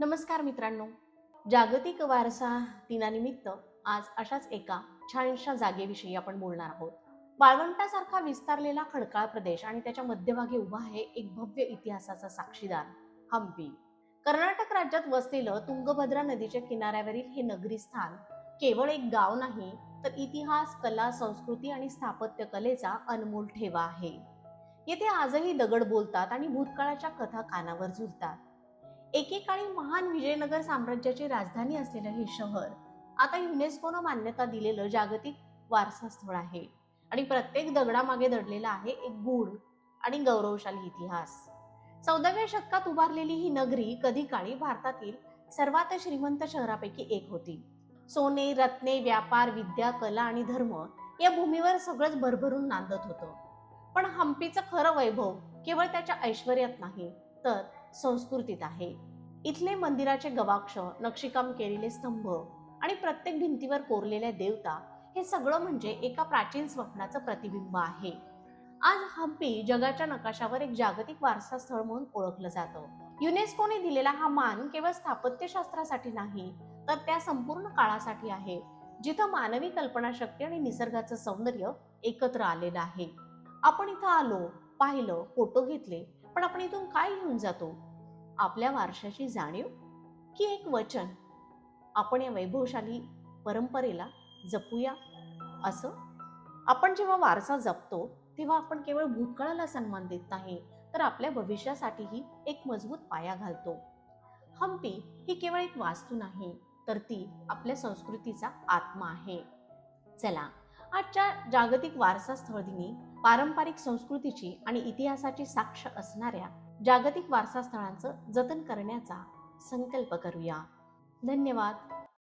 नमस्कार मित्रांनो. जागतिक वारसा दिनानिमित्त आज अशाच एका छानशा जागेविषयी आपण बोलणार आहोत. वाळवंटासारखा विस्तारलेला खडकाळ प्रदेश आणि त्याच्या मध्यभागी उभा आहे एक भव्य इतिहासाचा साक्षीदार हम्पी. कर्नाटक राज्यात वसलेलं तुंगभद्रा नदीच्या किनाऱ्यावरील हे नगरी स्थान केवळ एक गाव नाही तर इतिहास कला संस्कृती आणि स्थापत्य कलेचा अनमोल ठेवा आहे. येथे आजही दगड बोलतात आणि भूतकाळाच्या कथा कानावर झुलतात. एकेकाळी महान विजयनगर साम्राज्याची राजधानी असलेलं हे शहर आता युनेस्कोनं मान्यता दिलेलं जागतिक वारसा स्थळ आहे. आणि प्रत्येक दगडामागे दडलेला आहे एक गूढ आणि गौरवशाली इतिहास. चौदाव्या शतकात उभारलेली ही नगरी कधी काळी भारतातील सर्वात श्रीमंत शहरापैकी एक होती. सोने रत्ने व्यापार विद्या कला आणि धर्म या भूमीवर सगळंच भरभरून नांदत होतं. पण हम्पीचं खरं वैभव केवळ त्याच्या ऐश्वर्यात नाही तर संस्कृतीत आहे. इथले मंदिराचे गवाक्ष नक्षीकाम केलेले स्तंभ आणि प्रत्येक भिंतीवर कोरलेल्या देवता हे सगळं म्हणजे एका प्राचीन स्वप्नाचं प्रतिबिंब आहे. आज हम्पी जगाच्या नकाशावर एक जागतिक वारसा स्थळ म्हणून ओळखलं जातं. युनेस्कोने दिलेला हा मान केवळ स्थापत्यशास्त्रासाठी नाही तर त्या संपूर्ण काळासाठी आहे जिथं मानवी कल्पनाशक्ती आणि निसर्गाचं सौंदर्य एकत्र आलेलं आहे. आपण इथं आलो पाहिलं फोटो घेतले पण आपण इथून काय घेऊन जातो? आपल्या वारशाची जाणीव की एक वचन? आपण या वैभवशाली परंपरेला जपूया? असं? आपण जेव्हा वारसा जपतो तेव्हा आपण केवळ भूतकाळाला सन्मान देत नाही तर आपल्या भविष्यासाठीही एक मजबूत पाया घालतो. हम्पी ही केवळ एक वास्तू नाही तर ती आपल्या संस्कृतीचा आत्मा आहे. चला आजच्या जागतिक वारसा स्थळ दिनी पारंपरिक संस्कृतीची आणि इतिहासाची साक्ष असणाऱ्या जागतिक वारसा स्थळांचं जतन करण्याचा संकल्प करूया. धन्यवाद.